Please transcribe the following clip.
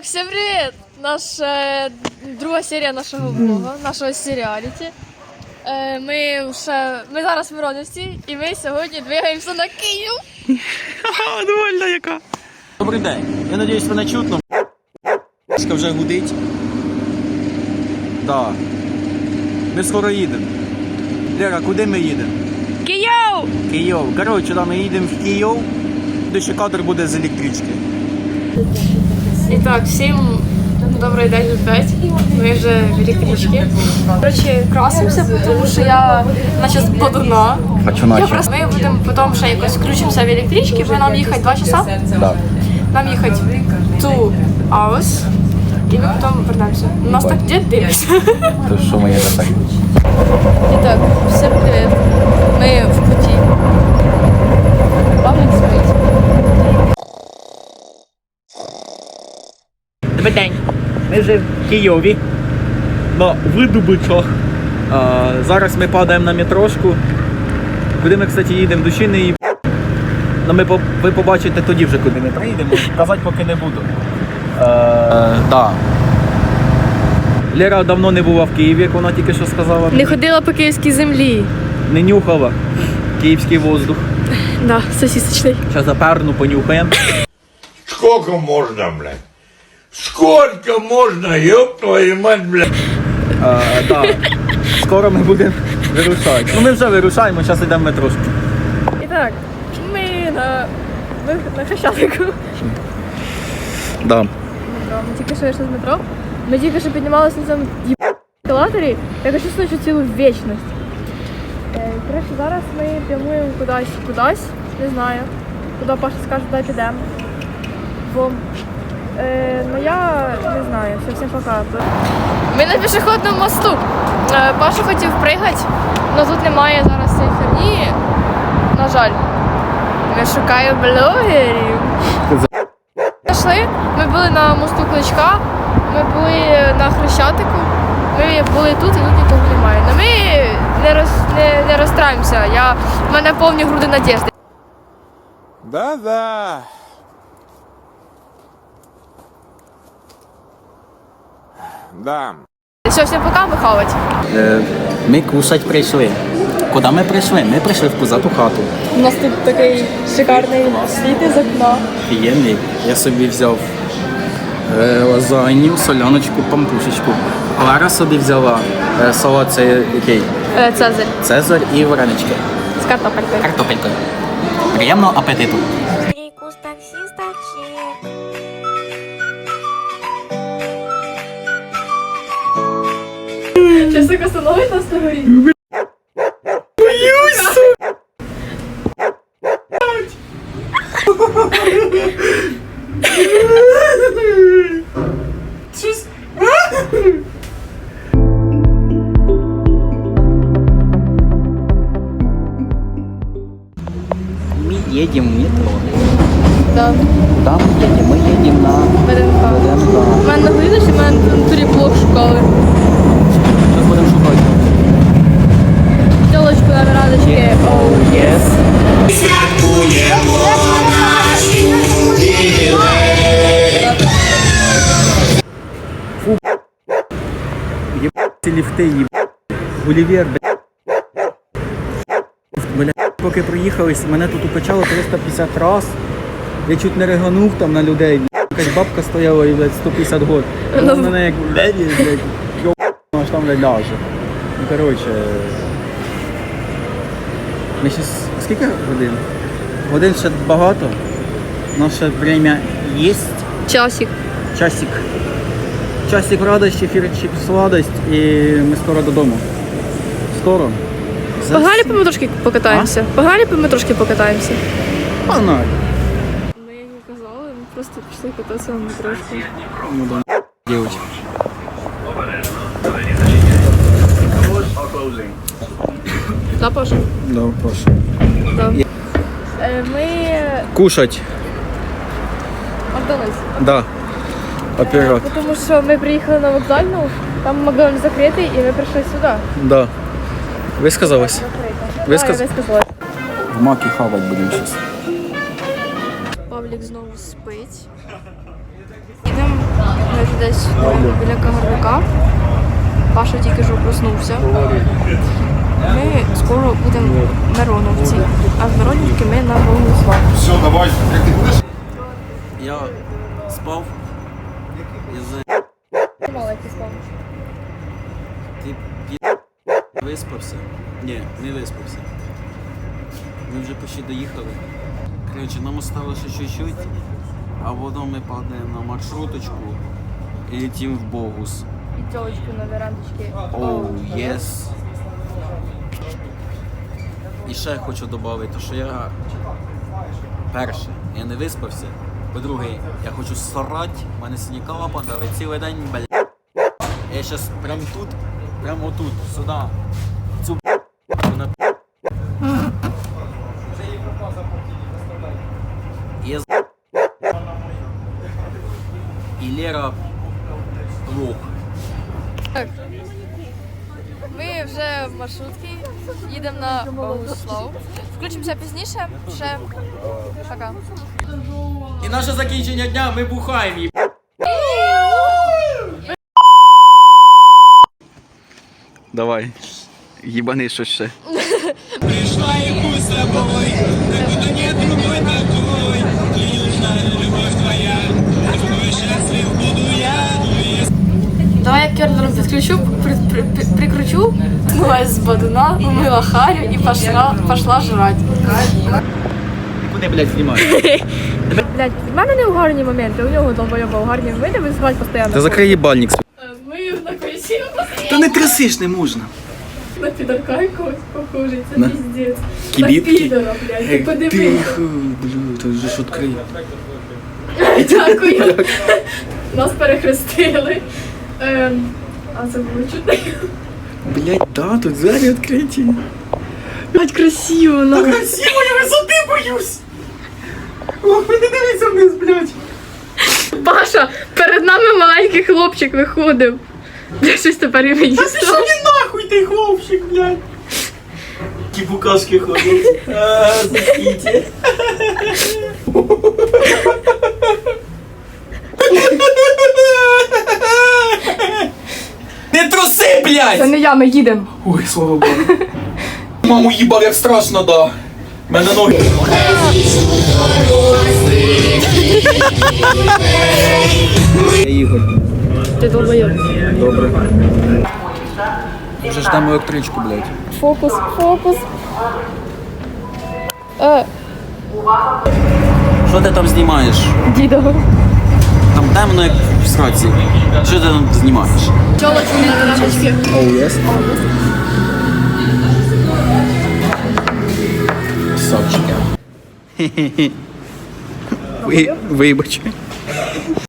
Так, всім привіт! Наша друга серія нашого влога, нашого серіаліті. Е, Ми вже ми зараз в Миронівці і ми сьогодні двигаємося на Київ. Довольна яка. Добрий день. Я надіюсь, мене чутно. Шка вже гудить. Да. Ми скоро їдемо. Лера, куди ми їдемо? Київ! Київ. Коротше, да, ми їдемо в Київ. Де ще кадр буде з електрички. І так, всім добрий день опять. Ми вже в електричці. Коротше, красимося, тому що я наче збодуна. А чо Я просто ми будемо потім ще якось включимося в електричці, бо нам їхати 2 часа. Да. Нам їхати two hours. І ми потім вернемося. У нас так дід дивиться. То що моє так? І так, всім привіт. Ми в Ми вже в Києві. На видобичах. А, зараз ми падаємо на метрошку. Куди ми, кстати, їдемо душі не їб- Ну, ми, по- ви побачите тоді вже, куди ми приїдемо. Казати поки не буду. Е, да. Лера давно не була в Києві, як вона тільки що сказала. Не ходила по київській землі. Не нюхала київський воздух. Да, сосісочний. Зараз заперну понюхаємо. Сколько можно, блядь? Сколько можно, ёб твою мать, блядь? Е, да. Скоро ми будемо вирушати. Ну ми вже вирушаємо, зараз йдемо в метрошку. І так, ми на, ми на Хрещатику. Да. Метро. Ми тільки що йшли з метро. Ми тільки що піднімалися на цьому ескалаторі. Я хочу що цілу вічність. Е, Коротше, зараз ми прямуємо кудись, кудись, не знаю. Куди Паша скаже, дай підемо. Бо е, ну я не знаю, все, всім пока. Ми на пішохідному мосту. Е, Паша хотів пригати, але тут немає зараз цієї херні. На жаль. Ми шукаємо блогерів. Пішли, ми були на мосту Кличка, ми були на Хрещатику, ми були тут і тут нікого немає. Ну ми не, роз, не, не розстраємося. Я, в мене повні груди надіжди. Да-да. Да. Все, всім пока, виховать. Е, Ми кушать прийшли. Куди ми прийшли? Ми прийшли в пузату хату. У нас тут такий шикарний світ із окна. Офігенний. Я собі взяв е, лазанью, соляночку, пампушечку. Лара собі взяла е, салат це який? Е, Цезарь Цезар і варенички. з картопелькою. Картопелькою. Приємного апетиту. Чи все остановить нас на горі? Ми їдемо в метро. Да. Ми їдемо? Ми їдемо на ВДНХ. ВДНХ. У мене на мене в натурі блок шукали. Ліфти, їб... Гулівер, бля. Поки проїхались, мене тут укачало 350 раз. Я чуть не реганув там на людей. Якась бабка стояла і, блядь, 150 год. Вона Ну. мене як, блядь, блядь, йо, аж там, блядь, ляже. Ну, коротше. Ми щас, скільки годин? Годин ще багато. Наше время є. Часик. Часик. Часик радості, фірчик сладость і ми скоро додому. Скоро. За Погнали по трошки покатаємося. Погнали по трошки покатаємося. Погнали. Ми не казали, ми просто пішли кататися на трошки. Ну да. Девочки. Да, Паша? Да, прошу. Да. Е, Ми Кушать. Макдональдс. Да. Оператор. Тому що ми приїхали на вокзальну, там магазин закритий, і ми прийшли сюди. Да. Висказалась. Висказ- Да, я висказалась. В маки хавать будемо зараз. Павлік знову спить. Вже десь біля Кагарлика. Паша тільки що проснувся. Ми скоро будемо в Мироновці, а з Миронівки ми на Богослав. Все, давай, как ты будешь? Я спав із. Ти пі- виспався? Ні, не виспався. Ми вже почти доїхали. Коротше, нам осталося ще чуть-чуть, а потім ми падаємо на маршруточку і летим в Богус. І тілочку на верандочці. Оу, єс. І ще хочу додати, що я перше, я не виспався. По-друге, я хочу срать, в мене синякова падали цілий день, бля. Я щас прям тут, прямо отут, сюди. Цю на з- І Лера лох. Ми вже в маршрутці, їдемо на Богослав. Включимося пізніше. Ще пока. І наше закінчення дня ми бухаємо. Давай, їбани що ще. Давай я кердером підключу, при, при, при, прикручу, умылась с бодуна, умыла харю и пошла, пошла жрать. Куди, блядь, знімаєш? Блять, в мене не угарні моменти, у нього долбойоба угарні моменти, ви звать постійно. Та закрий їбальник. Ми на колесі Та не трясиш, не можна. на підарка якогось похожий, це піздець. кібітки? На підора, блядь, ти подивись. Тихо, то вже ж відкрий. Дякую. Нас перехрестили. Ем, а це було. Блядь, да, тут двері відкриті. Блять, красиво, ну. Красиво, я висоти боюсь. Ох, ви не дивіться вниз, блядь. Паша, перед нами маленький хлопчик виходив. Де щось тепер і мені Що стало. не нахуй ти хлопчик, блядь? Ті букашки ходять. А, заспійте. Не труси, Це не я, ми їдемо. Ой, слава Богу. Маму їбав, як страшно, да. Мене ноги. Ігор. Ти долбойоб. Добре. Вже ждемо електричку, блядь. Фокус, фокус. Е, Що ти там знімаєш? дідо. Там темно, як в сраці. Що ти там знімаєш? Чолочки на. Оу, єс. Савчики. Ви, вибач.